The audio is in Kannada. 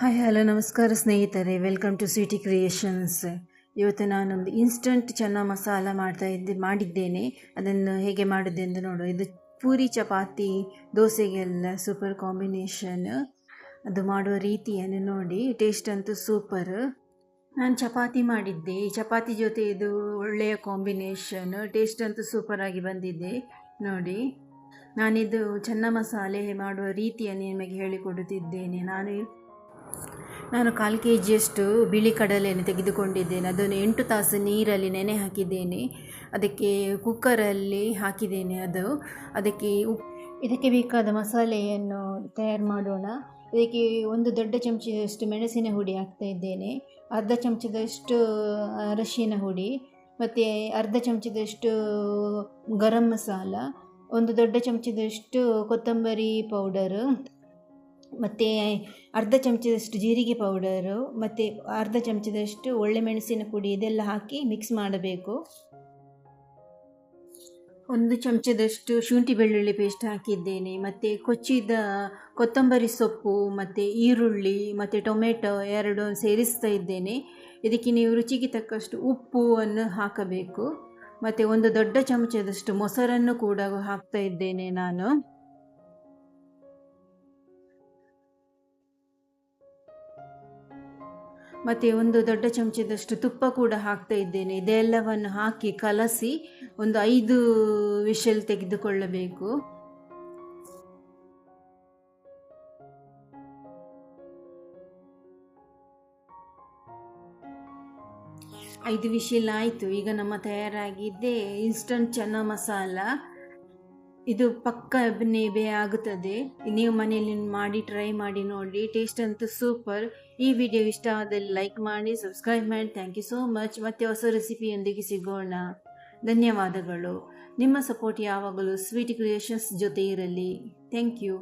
ಹಾಯ್, ಹಲೋ, ನಮಸ್ಕಾರ ಸ್ನೇಹಿತರೆ. ವೆಲ್ಕಮ್ ಟು ಸಿಟಿ ಕ್ರಿಯೇಷನ್ಸ್ ಇವತ್ತು ನಾನೊಂದು ಇನ್ಸ್ಟಂಟ್ ಚೆನ್ನ ಮಸಾಲ ಮಾಡ್ತಾ ಇದ್ದೆ, ಮಾಡಿದ್ದೇನೆ. ಅದನ್ನು ಹೇಗೆ ಮಾಡಿದ್ದೆ ಎಂದು ನೋಡು. ಇದು ಪೂರಿ, ಚಪಾತಿ, ದೋಸೆಗೆಲ್ಲ ಸೂಪರ್ ಕಾಂಬಿನೇಷನ್ ಅದು ಮಾಡುವ ರೀತಿಯನ್ನು ನೋಡಿ. ಟೇಸ್ಟ್ ಅಂತೂ ಸೂಪರ್ ನಾನು ಚಪಾತಿ ಮಾಡಿದ್ದೆ. ಚಪಾತಿ ಜೊತೆ ಇದು ಒಳ್ಳೆಯ ಕಾಂಬಿನೇಷನ್ ಟೇಸ್ಟ್ ಅಂತೂ ಸೂಪರಾಗಿ ಬಂದಿದೆ. ನೋಡಿ. ನಾನಿದು ಚೆನ್ನ ಮಸಾಲೆ ಮಾಡುವ ರೀತಿಯನ್ನು ನಿಮಗೆ ಹೇಳಿಕೊಡುತ್ತಿದ್ದೇನೆ. ನಾನು ನಾನು ಕಾಲು ಕೆ ಜಿಯಷ್ಟು ಬಿಳಿ ಕಡಲೆಯನ್ನು ತೆಗೆದುಕೊಂಡಿದ್ದೇನೆ. ಅದನ್ನು ಎಂಟು ತಾಸು ನೀರಲ್ಲಿ ನೆನೆ ಹಾಕಿದ್ದೇನೆ. ಅದಕ್ಕೆ ಕುಕ್ಕರಲ್ಲಿ ಹಾಕಿದ್ದೇನೆ ಅದು. ಅದಕ್ಕೆ ಉಪ್, ಇದಕ್ಕೆ ಬೇಕಾದ ಮಸಾಲೆಯನ್ನು ತಯಾರು ಮಾಡೋಣ. ಇದಕ್ಕೆ ಒಂದು ದೊಡ್ಡ ಚಮಚದಷ್ಟು ಮೆಣಸಿನ ಹುಡಿ ಹಾಕ್ತಾ ಇದ್ದೇನೆ. ಅರ್ಧ ಚಮಚದಷ್ಟು ಅರಶಿನ ಹುಡಿ, ಮತ್ತು ಅರ್ಧ ಚಮಚದಷ್ಟು ಗರಂ ಮಸಾಲ, ಒಂದು ದೊಡ್ಡ ಚಮಚದಷ್ಟು ಕೊತ್ತಂಬರಿ ಪೌಡರು ಮತ್ತು ಅರ್ಧ ಚಮಚದಷ್ಟು ಜೀರಿಗೆ ಪೌಡರು, ಮತ್ತು ಅರ್ಧ ಚಮಚದಷ್ಟು ಒಳ್ಳೆ ಮೆಣಸಿನ ಪುಡಿ ಇದೆಲ್ಲ ಹಾಕಿ ಮಿಕ್ಸ್ ಮಾಡಬೇಕು. ಒಂದು ಚಮಚದಷ್ಟು ಶುಂಠಿ ಬೆಳ್ಳುಳ್ಳಿ ಪೇಸ್ಟ್ ಹಾಕಿದ್ದೇನೆ, ಮತ್ತು ಕೊಚ್ಚಿದ ಕೊತ್ತಂಬರಿ ಸೊಪ್ಪು, ಮತ್ತು ಈರುಳ್ಳಿ, ಮತ್ತು ಟೊಮೆಟೊ ಎರಡು ಸೇರಿಸ್ತಾ ಇದ್ದೇನೆ. ಇದಕ್ಕೆ ನೀವು ರುಚಿಗೆ ತಕ್ಕಷ್ಟು ಉಪ್ಪನ್ನು ಹಾಕಬೇಕು. ಮತ್ತು ಒಂದು ದೊಡ್ಡ ಚಮಚದಷ್ಟು ಮೊಸರನ್ನು ಕೂಡ ಹಾಕ್ತಾ ಇದ್ದೇನೆ ನಾನು. ಮತ್ತು ಒಂದು ದೊಡ್ಡ ಚಮಚದಷ್ಟು ತುಪ್ಪ ಕೂಡ ಹಾಕ್ತಾ ಇದ್ದೇನೆ. ಇದೆಲ್ಲವನ್ನು ಹಾಕಿ ಕಲಸಿ ಒಂದು ಐದು ವಿಷಲ್ ತೆಗೆದುಕೊಳ್ಳಬೇಕು. ಐದು ವಿಷಲ್ ಆಯಿತು. ಈಗ ನಮ್ಮ ತಯಾರಾಗಿದ್ದೆ ಇನ್ಸ್ಟಂಟ್ ಚೆನ್ನ ಮಸಾಲ ಇದು ಪಕ್ಕ ನೇಬೆ ಆಗುತ್ತದೆ. ನೀವು ಮನೆಯಲ್ಲಿ ಮಾಡಿ ಟ್ರೈ ಮಾಡಿ ನೋಡಿ. ಟೇಸ್ಟ್ ಅಂತೂ ಸೂಪರ್ ಈ ವಿಡಿಯೋ ಇಷ್ಟ ಆದಲ್ಲಿ ಲೈಕ್ ಮಾಡಿ ಸಬ್ಸ್ಕ್ರೈಬ್ ಮಾಡಿ. ಥ್ಯಾಂಕ್ ಯು ಸೋ ಮಚ್ ಮತ್ತೆ ಹೊಸ ರೆಸಿಪಿಯೊಂದಿಗೆ ಸಿಗೋಣ. ಧನ್ಯವಾದಗಳು. ನಿಮ್ಮ ಸಪೋರ್ಟ್ ಯಾವಾಗಲೂ ಸ್ವೀಟ್ ಕ್ರಿಯೇಷನ್ಸ್ ಜೊತೆ ಇರಲಿ. Thank you